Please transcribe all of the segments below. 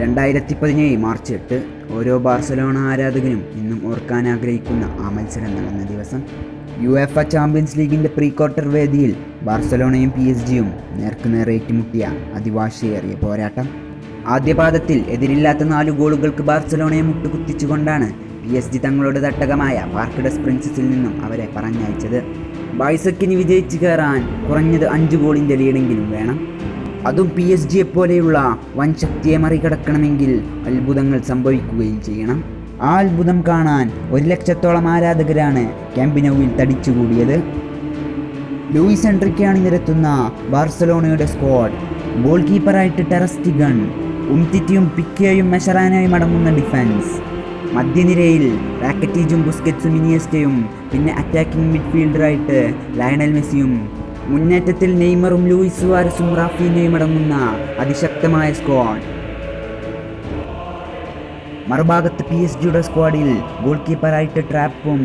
രണ്ടായിരത്തി പതിനേഴ് മാർച്ച് എട്ട് ഓരോ ബാർസലോണ ആരാധകനും ഇന്നും ഓർക്കാൻ ആഗ്രഹിക്കുന്ന ആ മത്സരം നടന്ന ദിവസം യു എഫ് എ ചാമ്പ്യൻസ് ലീഗിന്റെ പ്രീ ക്വാർട്ടർ വേദിയിൽ ബാർസലോണയും പി എസ് ജിയും നേർക്കുനേർ ഏറ്റുമുട്ടിയ അതിവാശിയേറിയ പോരാട്ടം. ആദ്യപാദത്തിൽ എതിരില്ലാത്ത നാല് ഗോളുകൾക്ക് ബാർസലോണയെ മുട്ടുകുത്തിച്ചുകൊണ്ടാണ് പി എസ് ജി തങ്ങളുടെ തട്ടകമായ പാർക്കിഡസ് പ്രിൻസസിൽ നിന്നും അവരെ പറഞ്ഞയച്ചത്. ബൈസക്കിന് വിജയിച്ചു കയറാൻ കുറഞ്ഞത് അഞ്ച് ഗോളിന്റെ ലീഡെങ്കിലും വേണം. അതും പി എസ് ജിയെ പോലെയുള്ള വൻ ശക്തിയെ മറികടക്കണമെങ്കിൽ അത്ഭുതങ്ങൾ സംഭവിക്കുകയും ചെയ്യണം. ആ അത്ഭുതം കാണാൻ ഒരു ലക്ഷത്തോളം ആരാധകരാണ് ക്യാമ്പിനോവിൽ തടിച്ചുകൂടിയത്. ലൂയിസ് എൻട്രിക്കാണ് നിരത്തുന്ന ബാർസലോണയുടെ സ്ക്വാഡ്. ഗോൾ കീപ്പറായിട്ട് ടെറസ്റ്റിഗൺ ഉംതിറ്റിയും പിക്കയും മെഷറാനയും അടങ്ങുന്ന ഡിഫൻസ്. മധ്യനിരയിൽ റാക്കറ്റീജും ബുസ്കറ്റ്സും ഇനിയസ്റ്റയും പിന്നെ അറ്റാക്കിംഗ് മിഡ്ഫീൽഡറായിട്ട് ലയണൽ മെസ്സിയും മുന്നേറ്റത്തിൽ നെയ്മറും ലൂയിസ് വാരസും റാഫീനയും അടങ്ങുന്ന അതിശക്തമായ സ്ക്വാഡ്. മറുഭാഗത്ത് പി എസ് ജിയുടെ സ്ക്വാഡിൽ ഗോൾ കീപ്പറായിട്ട് ട്രാപ്പും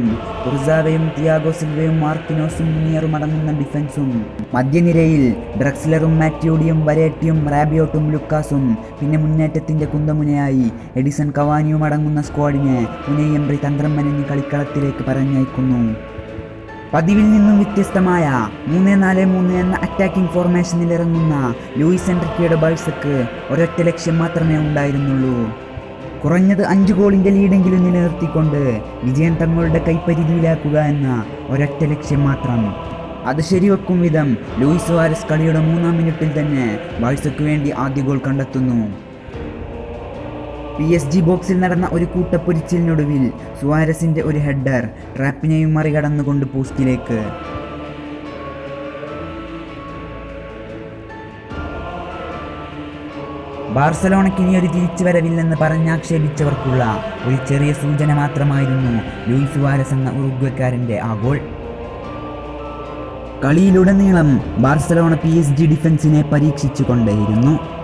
റുസാവയും തിയാഗോ സിൽവയും മാർക്കിനോസും മുനിയറും അടങ്ങുന്ന ഡിഫൻസും. മധ്യനിരയിൽ ഡ്രക്സ്ലറും മാറ്റ്യൂഡിയും വരേട്ടിയും റാബിയോട്ടും ലുക്കാസും പിന്നെ മുന്നേറ്റത്തിന്റെ കുന്തമുനയായി എഡിസൺ കവാനിയും അടങ്ങുന്ന സ്ക്വാഡിനെ മുനയംബ്രി തന്ത്രം മെനഞ്ഞ് കളിക്കളത്തിലേക്ക് പറഞ്ഞയക്കുന്നു. പതിവിൽ നിന്നും വ്യത്യസ്തമായ മൂന്ന് നാല് മൂന്ന് എന്ന അറ്റാക്കിംഗ് ഫോർമേഷനിൽ ഇറങ്ങുന്ന ലൂയിസ് എൻട്രിക്കയുടെ ബൾസക്ക് ഒരൊറ്റ ലക്ഷ്യം മാത്രമേ ഉണ്ടായിരുന്നുള്ളൂ. കുറഞ്ഞത് അഞ്ച് ഗോളിന്റെ ലീഡെങ്കിലും നിലനിർത്തിക്കൊണ്ട് വിജയം തങ്ങളുടെ കൈപ്പരിധിയിലാക്കുക എന്ന ഒരൊറ്റ ലക്ഷ്യം മാത്രം. അത് ശരിവെക്കും വിധം ലൂയിസ് വാരസ് കളിയുടെ മൂന്നാം മിനിറ്റിൽ തന്നെ ബാഴ്സയ്ക്ക് വേണ്ടി ആദ്യ ഗോൾ കണ്ടെത്തുന്നു. പി എസ് ജി ബോക്സിൽ നടന്ന ഒരു കൂട്ടപ്പൊരിച്ചിലിനൊടുവിൽ സുവാരസിന്റെ ഒരു ഹെഡർ ട്രാപ്പിനെയും മറികടന്നുകൊണ്ട് പോസ്റ്റിലേക്ക്. ബാർസലോണയ്ക്ക് ഇനി ഒരു തിരിച്ചുവരവില്ലെന്ന് പറഞ്ഞാക്ഷേപിച്ചവർക്കുള്ള ഒരു ചെറിയ സൂചന മാത്രമായിരുന്നു ലൂയിസ് സുവാരസ് എന്ന ഉറുഗ്വക്കാരന്റെ ആ ഗോൾ. കളിയിലുടനീളം ബാർസലോണ പി എസ് ജി ഡിഫൻസിനെ പരീക്ഷിച്ചു കൊണ്ടേയിരുന്നു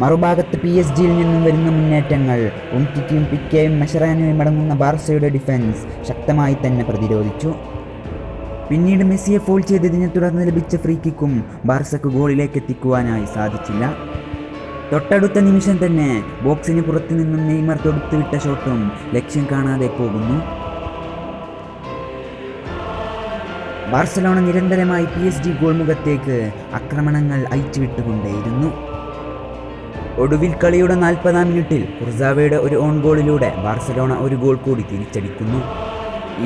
മറുഭാഗത്ത് പി എസ് ജിയിൽ നിന്നും വരുന്ന മുന്നേറ്റങ്ങൾ ഉംറ്റിക്കും പിക്കയും മെഷറാനോയും അടങ്ങുന്ന ബാർസയുടെ ഡിഫൻസ് ശക്തമായി തന്നെ പ്രതിരോധിച്ചു. പിന്നീട് മെസ്സിയെ ഫോൾ ചെയ്തതിനെ തുടർന്ന് ലഭിച്ച ഫ്രീ കിക്കും ബാർസക്ക് ഗോളിലേക്ക് എത്തിക്കുവാനായി സാധിച്ചില്ല. തൊട്ടടുത്ത നിമിഷം തന്നെ ബോക്സിന് പുറത്തു നിന്നും നെയ്മർ തൊടുത്തുവിട്ട ഷോട്ടും ലക്ഷ്യം കാണാതെ പോകുന്നു. ബാർസലോണ നിരന്തരമായി പി എസ് ജി ഗോൾമുഖത്തേക്ക് ആക്രമണങ്ങൾ അയച്ചുവിട്ടുകൊണ്ടേയിരുന്നു ഒടുവിൽ കളിയുടെ നാൽപ്പതാം മിനിറ്റിൽ കുർസാവയുടെ ഒരു ഓൺ ഗോളിലൂടെ ബാർസലോണ ഒരു ഗോൾ കൂടി തിരിച്ചടിക്കുന്നു.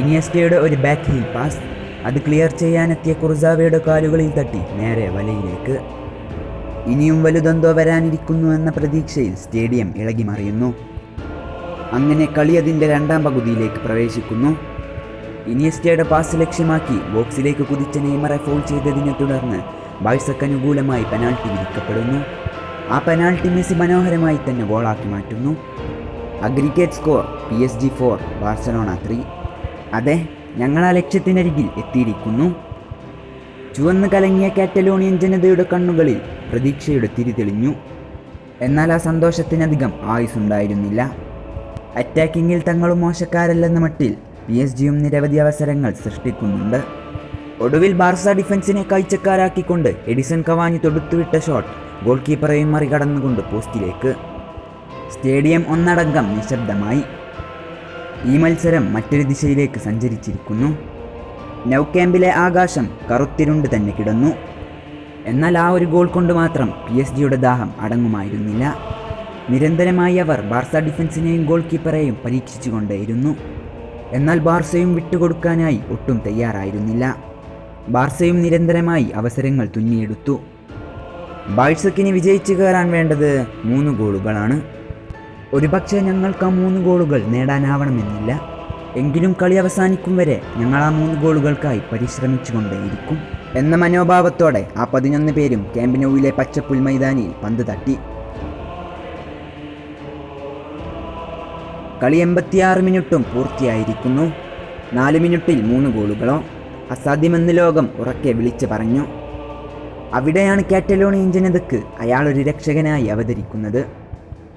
ഇനിയസ്റ്റയുടെ ഒരു ബാക്ക് ഹീൽ പാസ് അത് ക്ലിയർ ചെയ്യാനെത്തിയ കുർസാവയുടെ കാലുകളിൽ തട്ടി നേരെ വലയിലേക്ക്. ഇനിയും വലുതെന്തോ വരാനിരിക്കുന്നു എന്ന പ്രതീക്ഷയിൽ സ്റ്റേഡിയം ഇളകി മറിയുന്നു. അങ്ങനെ കളി അതിന്റെ രണ്ടാം പകുതിയിലേക്ക് പ്രവേശിക്കുന്നു. ഇനിയസ്റ്റയുടെ പാസ് ലക്ഷ്യമാക്കി ബോക്സിലേക്ക് കുതിച്ച നെയ്മറെ ഫോൾ ചെയ്തതിനെ തുടർന്ന് ബാഴ്സക്ക് അനുകൂലമായി പെനാൾട്ടി വിധിക്കപ്പെടുന്നു. ആ പെനാൾട്ടി മെസ്സി മനോഹരമായി തന്നെ ഗോളാക്കി മാറ്റുന്നു. Aggregate score P S G four Barcelona three അതെ ഞങ്ങൾ ആ ലക്ഷ്യത്തിനരികിൽ എത്തിയിരിക്കുന്നു. ചുവന്ന് കലങ്ങിയ കാറ്റലോണിയൻ ജനതയുടെ കണ്ണുകളിൽ പ്രതീക്ഷയുടെ തിരി തെളിഞ്ഞു. എന്നാൽ ആ സന്തോഷത്തിനധികം ആയുസുണ്ടായിരുന്നില്ല. അറ്റാക്കിങ്ങിൽ തങ്ങളും മോശക്കാരല്ലെന്ന മട്ടിൽ പി എസ് ജിയും നിരവധി അവസരങ്ങൾ സൃഷ്ടിക്കുന്നുണ്ട്. ഒടുവിൽ ബാർസ ഡിഫൻസിനെ കാഴ്ചക്കാരാക്കിക്കൊണ്ട് എഡിസൺ കവാനി തൊടുത്തുവിട്ട ഷോട്ട് ഗോൾ കീപ്പറെയും മറികടന്നുകൊണ്ട് പോസ്റ്റിലേക്ക്. സ്റ്റേഡിയം ഒന്നടങ്കം നിശബ്ദമായി. ഈ മത്സരം മറ്റൊരു ദിശയിലേക്ക് സഞ്ചരിച്ചിരിക്കുന്നു. നൗ ക്യാമ്പിലെ ആകാശം കറുത്തിരുണ്ട് തന്നെ കിടന്നു. എന്നാൽ ആ ഒരു ഗോൾ കൊണ്ട് മാത്രം പി എസ് ജിയുടെ ദാഹം അടങ്ങുമായിരുന്നില്ല. നിരന്തരമായി അവർ ബാർസ ഡിഫൻസിനെയും ഗോൾ കീപ്പറെയും പരീക്ഷിച്ചുകൊണ്ടേയിരുന്നു. എന്നാൽ ബാർസയും വിട്ടുകൊടുക്കാനായി ഒട്ടും തയ്യാറായിരുന്നില്ല. ബാർസയും നിരന്തരമായി അവസരങ്ങൾ തുന്നിയെടുത്തു. ബാഴ്സക്കിന് വിജയിച്ചു കയറാൻ വേണ്ടത് മൂന്ന് ഗോളുകളാണ്. ഒരുപക്ഷെ ഞങ്ങൾക്ക് ആ മൂന്ന് ഗോളുകൾ നേടാനാവണമെന്നില്ല. എങ്കിലും കളി അവസാനിക്കും വരെ ഞങ്ങൾ ആ മൂന്ന് ഗോളുകൾക്കായി പരിശ്രമിച്ചുകൊണ്ടേയിരിക്കും. എന്ന മനോഭാവത്തോടെ ആ പതിനൊന്ന് പേരും ക്യാമ്പിനോവിലെ പച്ചപ്പുൽ മൈതാനിയിൽ പന്ത് തട്ടി. കളി എൺപത്തിയാറ് മിനിറ്റും പൂർത്തിയായിരിക്കുന്നു. നാല് മിനിറ്റിൽ മൂന്ന് ഗോളുകളോ. അസാധ്യമെന്ന് ലോകം ഉറക്കെ വിളിച്ചു പറഞ്ഞു. അവിടെയാണ് കാറ്റലോണി ഇഞ്ചനതക്ക് അയാൾ ഒരു രക്ഷകനായി അവതരിക്കുന്നത്.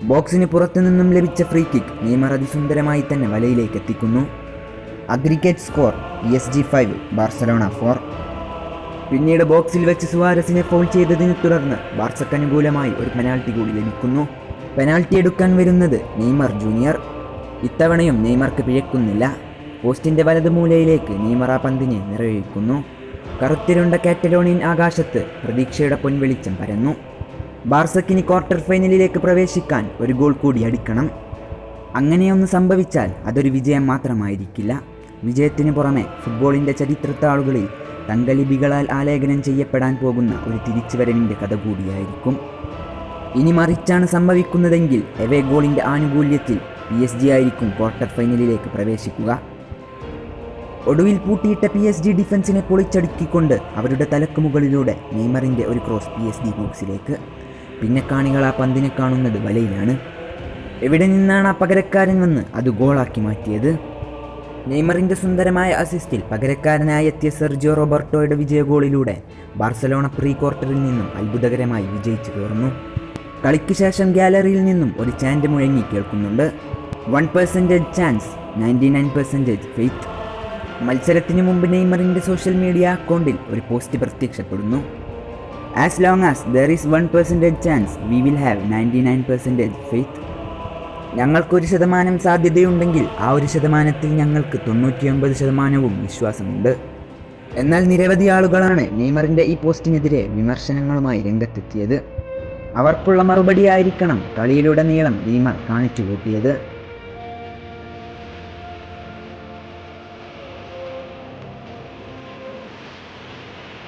ബോക്സിന് പുറത്തുനിന്നും ലഭിച്ച ഫ്രീ കിക്ക് നെയ്മർ അതിസുന്ദരമായി തന്നെ വലയിലേക്ക് എത്തിക്കുന്നു. Aggregate score P S G five Barcelona four പിന്നീട് ബോക്സിൽ വെച്ച് സുവാരസിനെ ഫോൾ ചെയ്തതിനെ തുടർന്ന് ബാർസക്ക് അനുകൂലമായി ഒരു പെനാൽറ്റി കൂടി ലഭിക്കുന്നു. പെനാൽറ്റി എടുക്കാൻ വരുന്നത് നെയ്മർ ജൂനിയർ ഇത്തവണയും നെയ്മർക്ക് പിഴക്കുന്നില്ല. പോസ്റ്റിന്റെ വലത് മൂലയിലേക്ക് നെയ്മർ ആ പന്തിനെ നിറയൊഴിക്കുന്നു. കറുത്തിരുണ്ട കാറ്റലോണിയൻ ആകാശത്ത് പ്രതീക്ഷയുടെ പൊൻവെളിച്ചം പരന്നു. ബാർസക്കിനി ക്വാർട്ടർ ഫൈനലിലേക്ക് പ്രവേശിക്കാൻ ഒരു ഗോൾ കൂടി അടിക്കണം. അങ്ങനെയൊന്ന് സംഭവിച്ചാൽ അതൊരു വിജയം മാത്രമായിരിക്കില്ല. വിജയത്തിന് പുറമെ ഫുട്ബോളിന്റെ ചരിത്രത്താളുകളിൽ തങ്കലിപികളാൽ ആലേഖനം ചെയ്യപ്പെടാൻ പോകുന്ന ഒരു തിരിച്ചുവരവിന്റെ കഥ കൂടിയായിരിക്കും. ഇനി മറിച്ചാണ് സംഭവിക്കുന്നതെങ്കിൽ എവേ ഗോളിന്റെ ആനുകൂല്യത്തിൽ പി എസ് ജി ആയിരിക്കും ക്വാർട്ടർ ഫൈനലിലേക്ക് പ്രവേശിക്കുക. ഒടുവിൽ പൂട്ടിയിട്ട പി എസ് ജി ഡിഫൻസിനെ പൊളിച്ചടുക്കിക്കൊണ്ട് അവരുടെ തലക്ക് മുകളിലൂടെ നെയ്മറിന്റെ ഒരു ക്രോസ് പി എസ് ജി ബോക്സിലേക്ക് പിന്നെ കാണികൾ ആ പന്തിനെ കാണുന്നത് വലയിലാണ്. എവിടെ നിന്നാണ് ആ പകരക്കാരൻ വന്ന് അത് ഗോളാക്കി മാറ്റിയത്? നെയ്മറിന്റെ സുന്ദരമായ അസിസ്റ്റിൽ പകരക്കാരനായി എത്തിയ സെർജിയോ റോബർട്ടോയുടെ വിജയ ഗോളിലൂടെ ബാർസലോണ പ്രീ ക്വാർട്ടറിൽ നിന്നും അത്ഭുതകരമായി വിജയിച്ചു കയറുന്നു കളിക്ക് ശേഷം ഗാലറിയിൽ നിന്നും ഒരു ചാൻഡ് മുഴങ്ങി കേൾക്കുന്നുണ്ട്. One percentage chance ninety nine percentage faith മത്സരത്തിന് മുമ്പ് നെയ്മറിന്റെ സോഷ്യൽ മീഡിയ അക്കൗണ്ടിൽ ഒരു പോസ്റ്റ് പ്രത്യക്ഷപ്പെടുന്നു. As long as there is one percentage chance we will have ninety nine percentage faith ഞങ്ങൾക്കൊരു ശതമാനം സാധ്യതയുണ്ടെങ്കിൽ ആ ഒരു ശതമാനത്തിൽ ഞങ്ങൾക്ക് തൊണ്ണൂറ്റിയൊമ്പത് ശതമാനവും വിശ്വാസമുണ്ട്. എന്നാൽ നിരവധി ആളുകളാണ് നെയ്മറിന്റെ ഈ പോസ്റ്റിനെതിരെ വിമർശനങ്ങളുമായി രംഗത്തെത്തിയത്. അവർക്കുള്ള മറുപടി മറുപടിയായിരിക്കണം കളിയിലുടനീളം നെയ്മർ കാണിച്ചു കൂട്ടിയത്